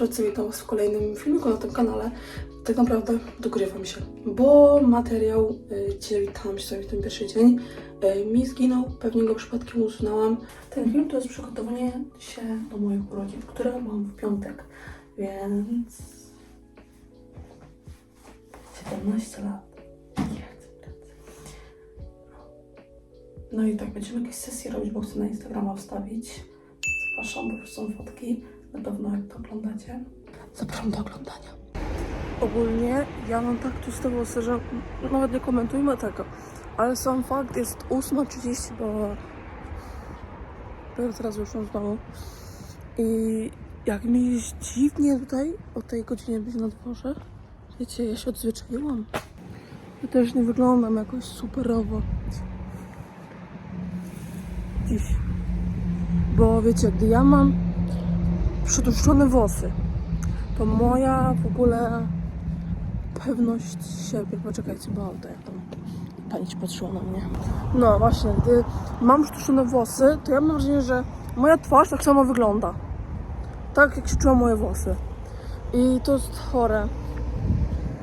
drodzy, witam Was w kolejnym filmiku na tym kanale. Tak naprawdę dogrywam się, bo materiał, y, gdzie witam się sobie w ten pierwszy dzień, y, mi zginął, pewnie go przypadkiem usunęłam. Ten film to jest przygotowanie się do moich urodzin, które mam w piątek, więc 17 lat. No i tak, będziemy jakieś sesje robić, bo chcę na Instagrama wstawić. Zapraszam, bo są fotki. Na pewno jak to oglądacie. Zapraszam do oglądania. Ogólnie ja mam tak tłuste włosy, że nawet nie komentujmy tego. Ale sam fakt jest 8.30, bo dopiero teraz wyszłam z domu. I jak mi jest dziwnie tutaj o tej godzinie być na dworze, wiecie, ja się odzwyczaiłam. Ja też nie wyglądam jakoś superowo. Dziś. Bo wiecie, gdy ja mam przytłuszczone włosy, to moja w ogóle pewność siebie. Poczekajcie, bo auto jak tam pani się patrzyła na mnie. No właśnie, gdy mam przytłuszczone włosy, to ja mam wrażenie, że moja twarz tak samo wygląda. Tak jak się czują moje włosy. I to jest chore,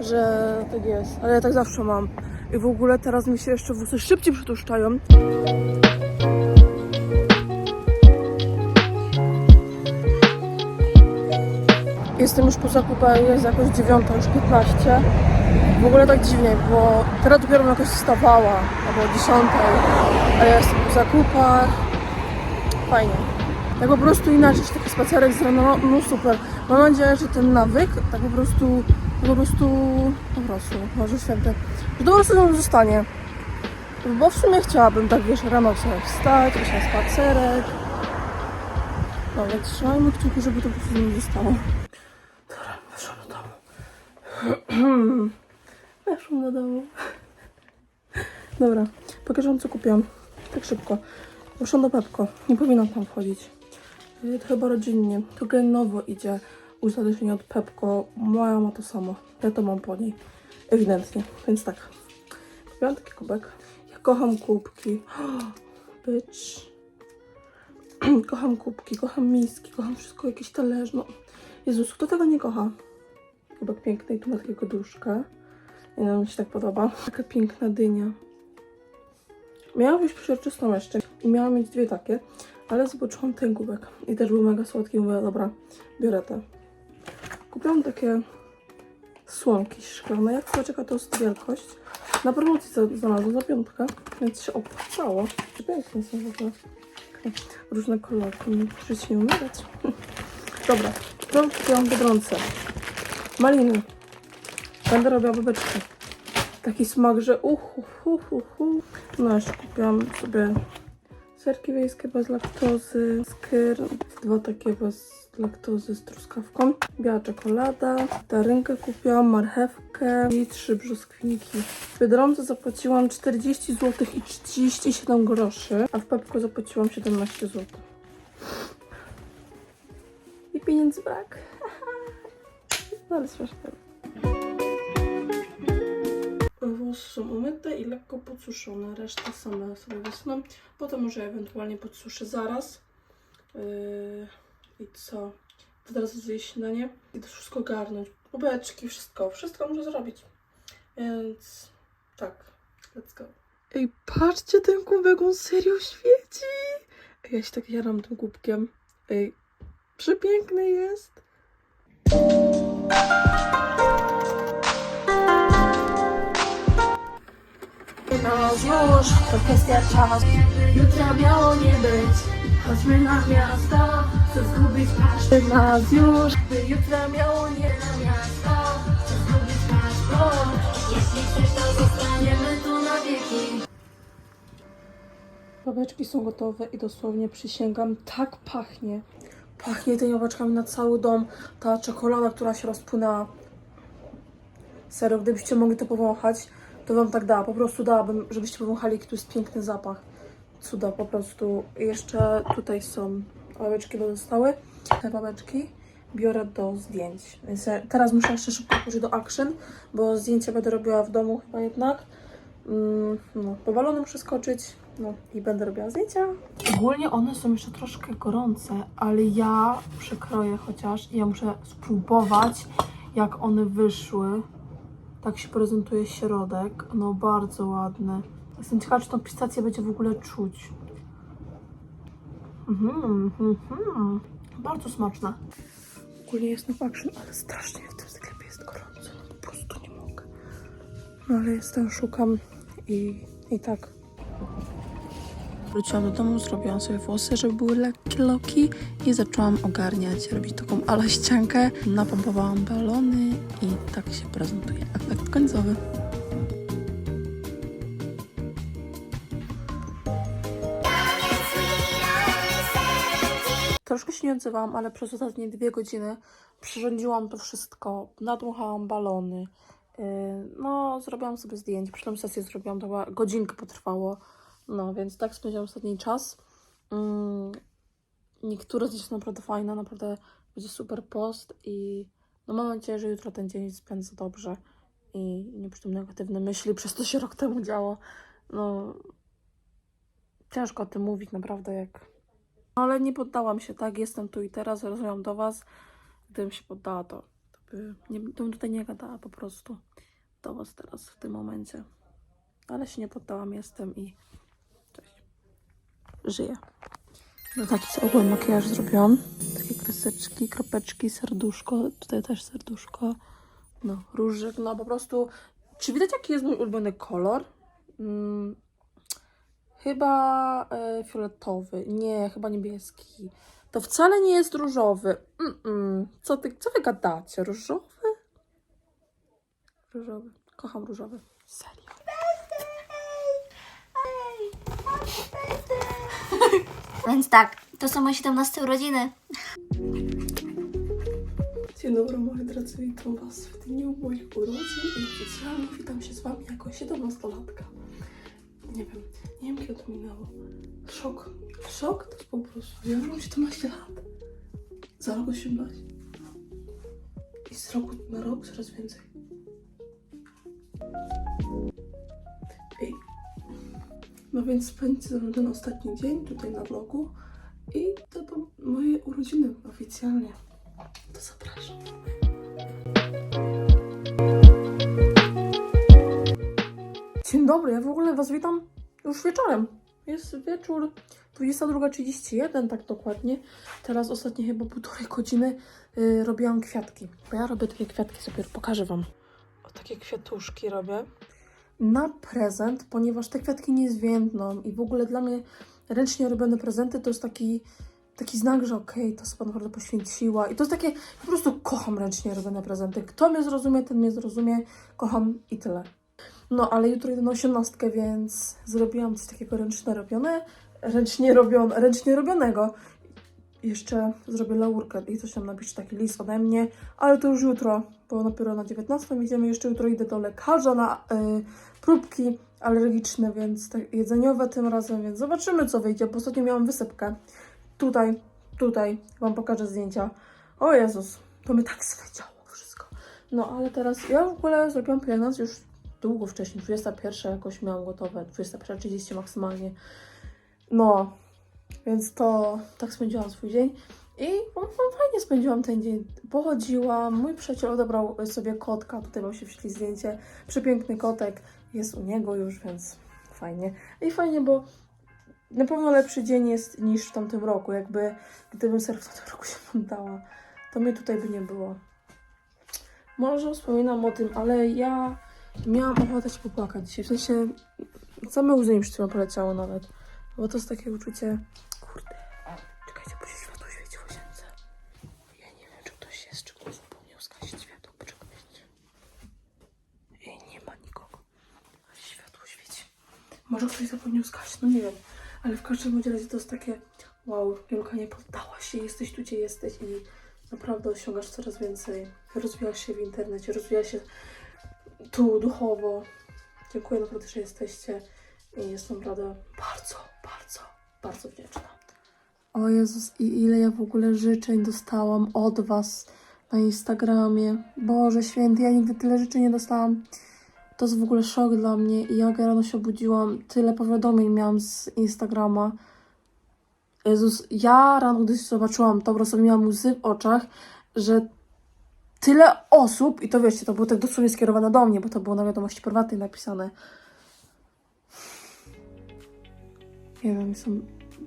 że tak jest. Ale ja tak zawsze mam. I w ogóle teraz mi się jeszcze włosy szybciej przytłuszczają. Jestem już po zakupach, jest jakoś 9, już 15. W ogóle tak dziwnie, bo teraz dopiero jakoś wstawała, albo 10, a ja jestem po zakupach. Fajnie. Tak po prostu inaczej, taki spacerek z rana, no, super. Mam nadzieję, że ten nawyk tak po prostu, tak po prostu, po prostu, może święte, że po prostu zostanie. Bo w sumie chciałabym tak, wiesz, rano sobie wstać, iść na spacerek. No więc trzymajmy kciuki, żeby to po prostu nie zostało. Dobra, weszłam do domu. Weszłam do domu. Dobra, pokażę wam co kupiłam. Tak szybko. Poszłam do Pepko. Nie powinnam tam wchodzić. Yy, To chyba rodzinnie. To genowo idzie uzależnienie od Pepko. Moja ma to samo. Ja to mam po niej. Ewidentnie. Więc tak. Kupiłam taki kubek. Ja kocham kubki. Bitch. kocham kubki, kocham miski, kocham wszystko, jakieś talerz. No. Jezus, kto tego nie kocha? Kubek piękny i tu ma takiego duszka. I nam się tak podoba. Taka piękna dynia. Miała być przezroczystą jeszcze i miałam mieć dwie takie, ale zobaczyłam ten kubek i też był mega słodki. Mówię, dobra, biorę te. Kupiłam takie słomki szklane. Jak jaka to jest wielkość. Na promocji znalazłam za piątkę, więc się opłacało. Piękne są w ogóle. Różne kolorki, nie żyć nie umierać. Dobra, to kupiłam Biedronce. Maliny. Będę robiła babeczki. Taki smak, że uhu, hu, hu, hu. No jeszcze kupiłam sobie serki wiejskie bez laktozy, skyr, dwa takie bez laktozy z truskawką, biała czekolada, darynkę kupiłam, marchewkę i trzy brzoskwinki. W Biedronce zapłaciłam 40 zł i 37 groszy, a w Pepko zapłaciłam 17 zł. I pieniędzy brak. No ale śmieszne. Włosy są umyte i lekko podsuszone. Resztę same sobie wysną. Potem może ewentualnie podsuszę zaraz. Yy, I co? To teraz zjeść śniadanie i to wszystko garnąć. Bobeczki, wszystko. Wszystko muszę zrobić. Więc tak. Let's go. Ej, patrzcie ten kubek, on serio świeci. Ej, ja się tak jaram tym kubkiem. Ej, przepiękny jest. No już, to kwestia czasu. Jutra miało nie być. Chodźmy na miasto Chcę zgubić paszport. Nas już By jutra miało nie na miasto Chcę zgubić paszport. Jeśli chcesz to zostaniemy tu na wieki. Babeczki są gotowe i dosłownie przysięgam, tak pachnie. Pachnie tymi babeczkami na cały dom. Ta czekolada, która się rozpłynęła. Serio, gdybyście mogli to powąchać, to wam tak da. Po prostu dałabym, żebyście powąchali, jaki tu jest piękny zapach. Cuda po prostu. Jeszcze tutaj są babeczki, bo zostały. Te babeczki biorę do zdjęć. Więc ja teraz muszę jeszcze szybko pójść do action, bo zdjęcia będę robiła w domu chyba jednak. Mm, no, po balony muszę skoczyć, No i będę robiła zdjęcia. Ogólnie one są jeszcze troszkę gorące, ale ja przekroję chociaż i ja muszę spróbować, jak one wyszły. Tak się prezentuje środek. No bardzo ładny. Jestem ciekawa, czy tą pistację będzie w ogóle czuć. Mhm, mhm. Bardzo smaczne. Ogólnie jest na action, ale strasznie w tym sklepie jest gorąco. No po prostu nie mogę. No ale jestem, szukam i, i tak. Wróciłam do domu, zrobiłam sobie włosy, żeby były lekkie loki i zaczęłam ogarniać, robić taką ala ściankę. Napompowałam balony i tak się prezentuje efekt końcowy. Troszkę się nie odzywałam, ale przez ostatnie dwie godziny przyrządziłam to wszystko, nadmuchałam balony, yy, no zrobiłam sobie zdjęcie, przy tą sesję zrobiłam, to chyba godzinkę potrwało, no więc tak spędziłam ostatni czas. Mm, Niektóre zdjęcia są naprawdę fajne, naprawdę będzie super post i no mam nadzieję, że jutro ten dzień spędzę dobrze i nie poczułem negatywne myśli przez to się rok temu działo. No ciężko o tym mówić naprawdę jak ale nie poddałam się, tak? Jestem tu i teraz, rozmawiam do Was. Gdybym się poddała, to, to, by, nie, to bym tutaj nie gadała po prostu do Was teraz, w tym momencie. Ale się nie poddałam, jestem i. Żyję. No taki ogólny makijaż zrobiłam. Takie kreseczki, kropeczki, serduszko. Tutaj też serduszko. No, różek, no po prostu... Czy widać jaki jest mój ulubiony kolor? Mm, Chyba e, fioletowy. Nie, chyba niebieski. To wcale nie jest różowy. Mm-mm. Co, ty, co wy gadacie? Różowy? Różowy. Kocham różowy. Serio. Więc tak, to są moje 17 urodziny. Dzień dobry moi drodzy, witam was w dniu moich urodzin i oficjalnie witam się z wami jako 17-latka. Nie wiem, nie wiem kiedy to minęło. Szok. Szok to jest po prostu. Ja mam 17 lat. Za rok 18. I z roku na rok coraz więcej. No więc spędzę ten ostatni dzień tutaj na vlogu i to, to moje urodziny oficjalnie. To zapraszam. Dzień dobry, ja w ogóle Was witam już wieczorem. Jest wieczór 22.31, tak dokładnie. Teraz ostatnie chyba półtorej godziny y, robiłam kwiatki. Bo ja robię takie kwiatki, sobie pokażę Wam. O takie kwiatuszki robię. Na prezent, ponieważ te kwiatki nie zwiędną i w ogóle dla mnie ręcznie robione prezenty to jest taki, taki znak, że okej, ta osoba naprawdę poświęciła. I to jest takie, po prostu kocham ręcznie robione prezenty. Kto mnie zrozumie, ten mnie zrozumie. Kocham i tyle. No, ale jutro idę na osiemnastkę, więc zrobiłam coś takiego ręcznie robione, ręcznie, robion, ręcznie robionego. Jeszcze zrobię laurkę i coś tam napiszę, taki list ode mnie, ale to już jutro, bo dopiero na 19 idziemy. Jeszcze jutro idę do lekarza na y, próbki alergiczne, więc jedzeniowe tym razem, więc zobaczymy co wyjdzie, bo ostatnio miałam wysypkę. Tutaj, tutaj, Wam pokażę zdjęcia. O Jezus, to mi tak zleciało wszystko. No, ale teraz ja w ogóle zrobiłam pielęgnację już długo wcześniej, 21 jakoś miałam gotowe, 21.30 maksymalnie. No, więc to tak spędziłam swój dzień i no, no, fajnie spędziłam ten dzień. Pochodziłam, mój przyjaciel odebrał sobie kotka, tutaj mam się wśli zdjęcie, przepiękny kotek, jest u niego już, więc fajnie. I fajnie, bo na pewno lepszy dzień jest niż w tamtym roku, jakby gdybym sobie w tamtym roku się poddała, to mnie tutaj by nie było. Może wspominam o tym, ale ja miałam ochotę się popłakać dzisiaj. W sensie same łzy mi przed poleciało nawet. Bo to jest takie uczucie. Kurde. Czekajcie, bo się światło świeci w łazience. Ja nie wiem, czy ktoś jest, czy ktoś zapomniał zgasić światło. Poczekajcie. Ej, nie ma nikogo. Ale światło świeci. Może ktoś zapomniał zgasić, no nie wiem. Ale w każdym razie to jest takie wow, Julka nie poddała się, jesteś tu, gdzie jesteś i naprawdę osiągasz coraz więcej. Rozwijasz się w internecie, rozwijasz się tu duchowo. Dziękuję naprawdę, że jesteście i jestem naprawdę bardzo, bardzo, wdzięczna. O Jezus, i ile ja w ogóle życzeń dostałam od Was na Instagramie. Boże święty, ja nigdy tyle życzeń nie dostałam. To jest w ogóle szok dla mnie. I jak ja rano się obudziłam, tyle powiadomień miałam z Instagrama. Jezus, ja rano, gdy zobaczyłam to, po prostu miałam łzy w oczach, że tyle osób, i to wiecie, to było tak dosłownie skierowane do mnie, bo to było na wiadomości prywatnej napisane. Nie wiem,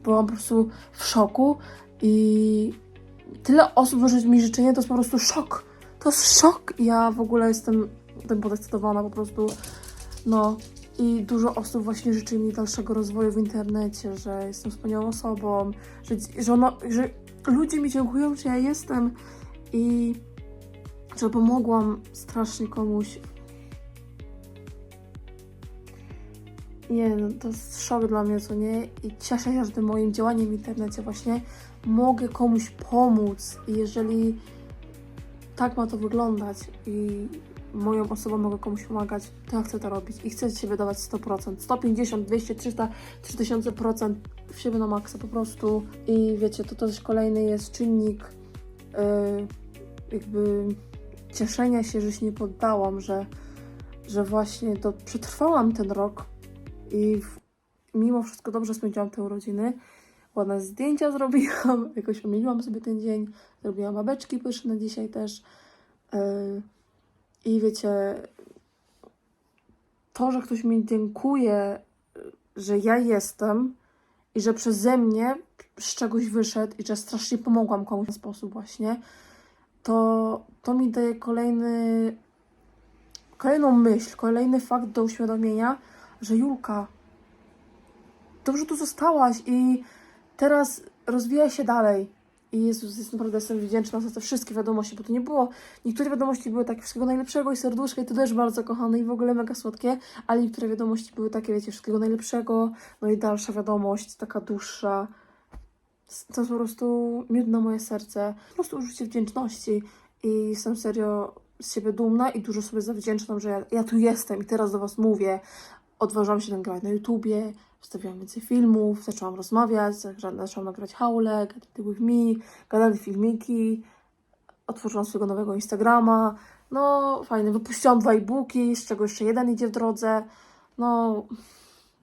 byłam po prostu w szoku i tyle osób złożyć mi życzenie, to jest po prostu szok. To jest szok. Ja w ogóle jestem tak podekscytowana po prostu. No i dużo osób właśnie życzy mi dalszego rozwoju w internecie, że jestem wspaniałą osobą, że, że, ono, że ludzie mi dziękują, że ja jestem i że pomogłam strasznie komuś. Nie, no to jest szok dla mnie, co nie? I cieszę się, że tym moim działaniem w internecie właśnie mogę komuś pomóc. I jeżeli tak ma to wyglądać i moją osobą mogę komuś pomagać, to ja chcę to robić i chcę siebie dawać 100%, 150, 200, 300, 3000% w siebie na maksa po prostu. I wiecie, to też kolejny jest czynnik yy, jakby cieszenia się, że się nie poddałam, że, że właśnie to przetrwałam ten rok i w, mimo wszystko dobrze spędziłam te urodziny. Ładne zdjęcia zrobiłam, jakoś omiliłam sobie ten dzień, zrobiłam babeczki pyszne dzisiaj też. Yy, I wiecie, to, że ktoś mi dziękuje, że ja jestem i że przeze mnie z czegoś wyszedł i że strasznie pomogłam komuś w ten sposób właśnie, to, to mi daje kolejny, kolejną myśl, kolejny fakt do uświadomienia, że Julka, dobrze tu zostałaś i teraz rozwija się dalej. I Jezus, jest naprawdę jestem wdzięczna za te wszystkie wiadomości, bo to nie było. Niektóre wiadomości były takie wszystkiego najlepszego i serduszka, i to też bardzo kochane i w ogóle mega słodkie, ale niektóre wiadomości były takie, wiecie, wszystkiego najlepszego, no i dalsza wiadomość, taka dłuższa. To po prostu miód na moje serce. Po prostu uczucie wdzięczności i jestem serio z siebie dumna i dużo sobie zawdzięczam, że ja, ja tu jestem i teraz do Was mówię. Odważyłam się nagrywać na YouTubie, wstawiłam więcej filmów, zaczęłam rozmawiać, zaczęłam, nagrywać haule, Get It with me, gadali filmiki, otworzyłam swojego nowego Instagrama, no fajnie, wypuściłam dwa e-booki, z czego jeszcze jeden idzie w drodze, no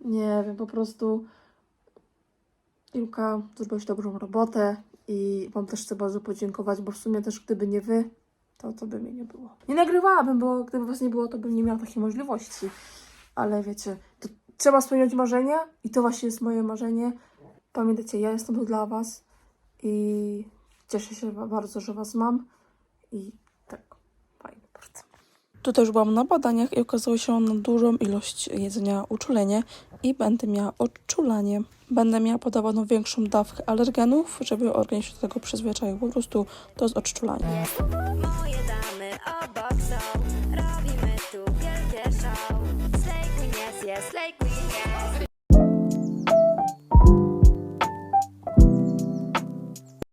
nie wiem, po prostu Julka, zrobiłaś dobrą robotę i Wam też chcę bardzo podziękować, bo w sumie też gdyby nie Wy, to to by mnie nie było. Nie nagrywałabym, bo gdyby Was nie było, to bym nie miała takiej możliwości. Ale wiecie, to trzeba spełniać marzenia i to właśnie jest moje marzenie. Pamiętajcie, ja jestem tu dla Was i cieszę się bardzo, że Was mam i tak, fajnie bardzo. Tu też byłam na badaniach i okazało się na dużą ilość jedzenia uczulenie i będę miała odczulanie. Będę miała podawaną większą dawkę alergenów, żeby organizm się do tego przyzwyczaił. Po prostu to jest odczulanie. Moje